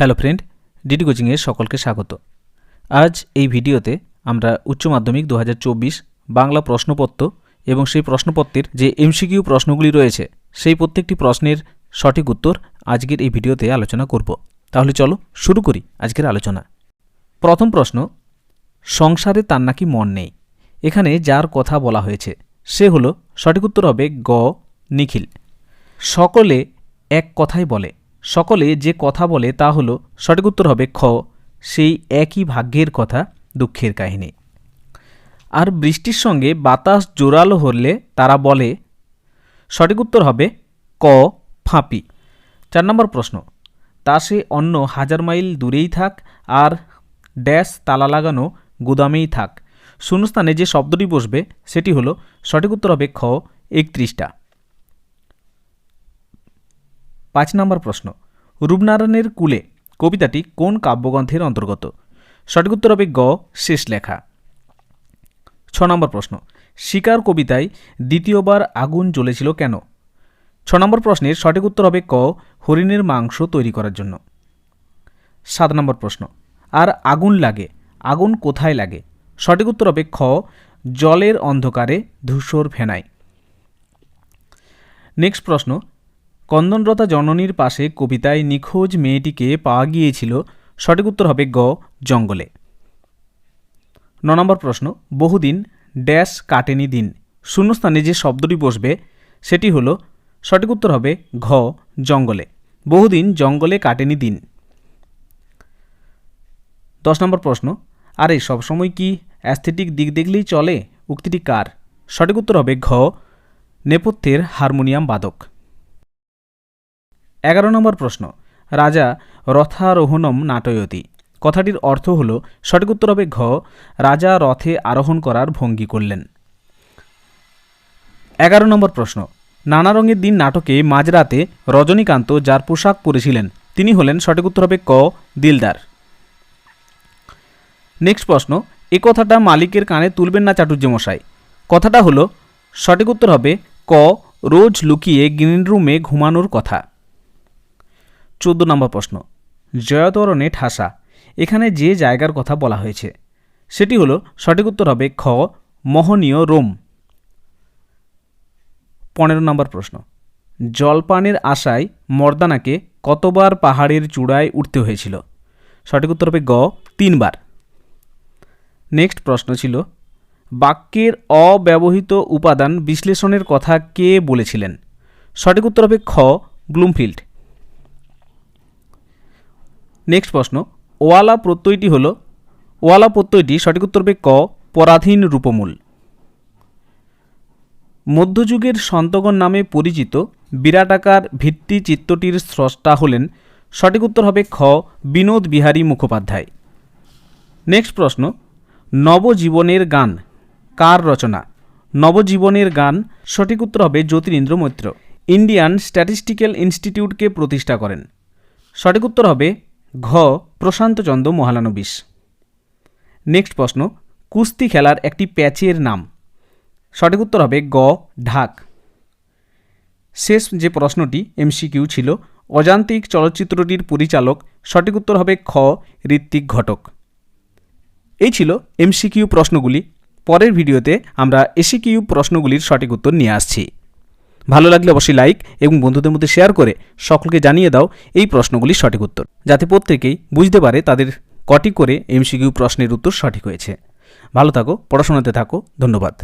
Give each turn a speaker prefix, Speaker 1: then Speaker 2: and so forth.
Speaker 1: Hello friend, DD কোচিংয়ে সকলকে স্বাগত। আজ এই ভিডিওতে আমরা উচ্চ মাধ্যমিক দু হাজার চব্বিশ, বাংলা প্রশ্নপত্র এবং সেই প্রশ্নপত্রের যে এমসিকিউ প্রশ্নগুলি রয়েছে, সেই প্রত্যেকটি প্রশ্নের সঠিক উত্তর আজকের এই ভিডিওতে আলোচনা করব। তাহলে চলো শুরু করি আজকের আলোচনা। প্রথম প্রশ্ন, সংসারে তার নাকি মন নেই? এখানে যার কথা বলা হয়েছে, সে হলো সঠিক উত্তর হবে গ, নিখিল। সকলে এক কথাই বলে সকলে যে কথা বলে তা হলো, সঠিক উত্তর হবে খ, সেই একই ভাগ্যের কথা, দুঃখের কাহিনী। আর বৃষ্টির সঙ্গে বাতাস জোরালো হলে তারা বলে, সঠিক উত্তর হবে ক, ফাঁপি। চার নম্বর প্রশ্ন, তা সে অন্য হাজার মাইল দূরেই থাক আর ড্যাশ তালা লাগানো গুদামেই থাক। শূন্যস্থানে যে শব্দটি বসবে, সেটি হলো, সঠিক উত্তর হবে খ, একত্রিশটা। পাঁচ নম্বর প্রশ্ন। রূপনারায়ণের কুলে কবিতাটি কোন কাব্যগ্রন্থের অন্তর্গত? সঠিক উত্তর হবে গ, শেষ লেখা। ছ নম্বর প্রশ্ন, শিকার কবিতায় দ্বিতীয়বার আগুন জ্বলেছিল কেন? ছ নম্বর প্রশ্নের সঠিক উত্তর হবে ক, হরিণের মাংস তৈরি করার জন্য। সাত নম্বর প্রশ্ন, আর আগুন লাগে, আগুন কোথায় লাগে? সঠিক উত্তর হবে খ, জলের অন্ধকারে ধূসর ফেনায়। নেক্সট প্রশ্ন কন্দনরতা জননীর পাশে কবিতায় নিখোঁজ মেয়েটিকে পাওয়া গিয়েছিল। সঠিক উত্তর হবে গ, জঙ্গলে। ন নম্বর প্রশ্ন, বহুদিন ড্যাশ কাটেনি দিন। শূন্যস্থানে যে শব্দটি বসবে, সেটি হলো, সঠিক উত্তর হবে ঘ, জঙ্গলে। বহুদিন জঙ্গলে কাটেনি দিন। দশ নম্বর প্রশ্ন, আরে সবসময় কি অ্যাস্থেটিক দিক দেখলেই চলে? উক্তিটি কার? সঠিক উত্তর হবে ঘ, নেপথ্যের হারমোনিয়াম বাদক। এগারো নম্বর প্রশ্ন। রাজা রথারোহণম নাটয়তি। কথাটির অর্থ হল, সঠিক উত্তর হবে ঘ, রাজা রথে আরোহণ করার ভঙ্গি করলেন। এগারো নম্বর প্রশ্ন, নানা রঙের দিন নাটকে মাঝরাতে রজনীকান্ত যার পোশাক পরেছিলেন, তিনি হলেন সঠিক উত্তর হবে ক, দিলদার। নেক্সট প্রশ্ন, এ কথাটা মালিকের কানে তুলবেন না চাটুর্য মশাই কথাটা হলো, সঠিক উত্তর হবে ক, রোজ লুকিয়ে গ্রিন রুমে ঘুমানোর কথা। চোদ্দ নম্বর প্রশ্ন। জয়তরণে ঠাসা। এখানে যে জায়গার কথা বলা হয়েছে, সেটি হলো সঠিক উত্তর হবে খ, মহনীয় রোম। পনেরো নম্বর প্রশ্ন। জলপানের আশায় মর্দানাকে কতবার পাহাড়ের চূড়ায় উঠতে হয়েছিল? সঠিক উত্তর হবে গ, তিনবার। নেক্সট প্রশ্ন ছিল, বাক্যের অব্যবহৃত উপাদান বিশ্লেষণের কথা কে বলেছিলেন? সঠিক উত্তর হবে খ, ব্লুমফিল্ড। নেক্সট প্রশ্ন, ওয়ালা প্রত্যয়টি হল, ওয়ালা প্রত্যয়টি সঠিক উত্তর হবে ক, পরাধীন রূপমূল। মধ্যযুগের সন্তগণ নামে পরিচিত বিরাটাকার ভিত্তি চিত্রটির স্রষ্টা হলেন, সঠিক উত্তর হবে খ, বিনোদ বিহারী মুখোপাধ্যায়। নেক্সট প্রশ্ন, নবজীবনের গান কার রচনা? নবজীবনের গান সঠিক উত্তর হবে জ্যোতিরিন্দ্র মৈত্র। ইন্ডিয়ান স্ট্যাটিস্টিক্যাল ইনস্টিটিউটকে প্রতিষ্ঠা করেন। সঠিক উত্তর হবে ঘ. প্রশান্ত প্রশান্তচন্দ্র মহালানবিশ। নেক্সট প্রশ্ন, কুস্তি খেলার একটি প্যাচের নাম। সঠিক উত্তর হবে গ, ঢাক। শেষ যে প্রশ্নটি এমসিকিউ ছিল অজান্তিক চলচ্চিত্রটির পরিচালক, সঠিক উত্তর হবে খ, ঋত্বিক ঘটক। এই ছিল এমসিকিউ প্রশ্নগুলি। পরের ভিডিওতে আমরা এসিকিউ প্রশ্নগুলির সঠিক উত্তর নিয়ে আসছি। ভালো লাগলে অবশ্যই লাইক এবং বন্ধুদের মধ্যে শেয়ার করে সকলকে জানিয়ে দাও এই প্রশ্নগুলির সঠিক উত্তর, যাতে প্রত্যেকেই বুঝতে পারে তাদের কটি করে এমসিকিউ প্রশ্নের উত্তর সঠিক হয়েছে। ভালো থাকো, পড়াশোনাতে থাকো, ধন্যবাদ।